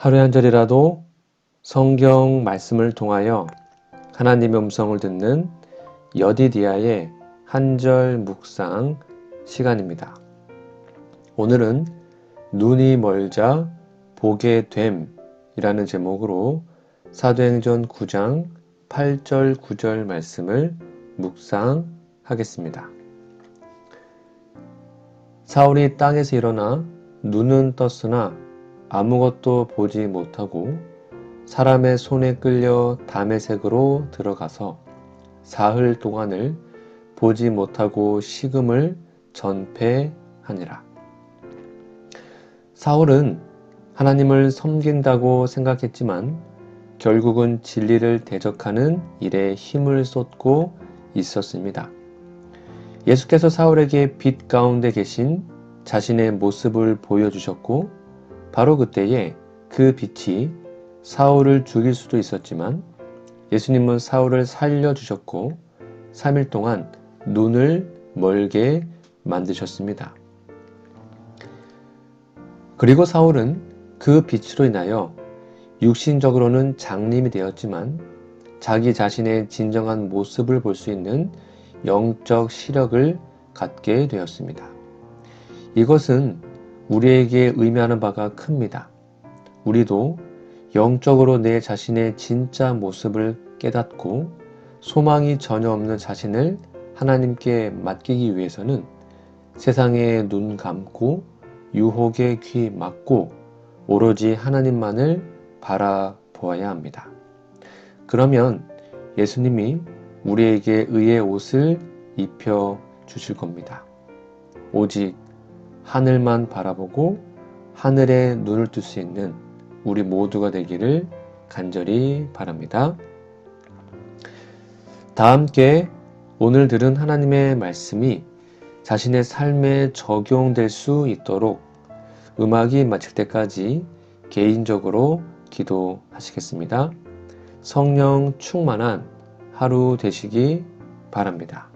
하루에 한 절이라도 성경 말씀을 통하여 하나님의 음성을 듣는 여디디아의 한절 묵상 시간입니다. 오늘은 눈이 멀자 보게 됨이라는 제목으로 사도행전 9장 8절 9절 말씀을 묵상하겠습니다. 사울이 땅에서 일어나 눈은 떴으나 아무것도 보지 못하고 사람의 손에 끌려 담의색으로 들어가서 사흘 동안을 보지 못하고 식음을 전폐하니라. 사울은 하나님을 섬긴다고 생각했지만 결국은 진리를 대적하는 일에 힘을 쏟고 있었습니다. 예수께서 사울에게 빛 가운데 계신 자신의 모습을 보여주셨고 바로 그때에 그 빛이 사울을 죽일 수도 있었지만 예수님은 사울을 살려주셨고 3일 동안 눈을 멀게 만드셨습니다. 그리고 사울은 그 빛으로 인하여 육신적으로는 장님이 되었지만 자기 자신의 진정한 모습을 볼 수 있는 영적 시력을 갖게 되었습니다. 이것은 우리에게 의미하는 바가 큽니다. 우리도 영적으로 내 자신의 진짜 모습을 깨닫고 소망이 전혀 없는 자신을 하나님께 맡기기 위해서는 세상에 눈 감고 유혹에 귀 막고 오로지 하나님만을 바라보아야 합니다. 그러면 예수님이 우리에게 의의 옷을 입혀 주실 겁니다. 오직 하늘만 바라보고 하늘에 눈을 뜰 수 있는 우리 모두가 되기를 간절히 바랍니다. 다 함께 오늘 들은 하나님의 말씀이 자신의 삶에 적용될 수 있도록 음악이 마칠 때까지 개인적으로 기도하시겠습니다. 성령 충만한 하루 되시기 바랍니다.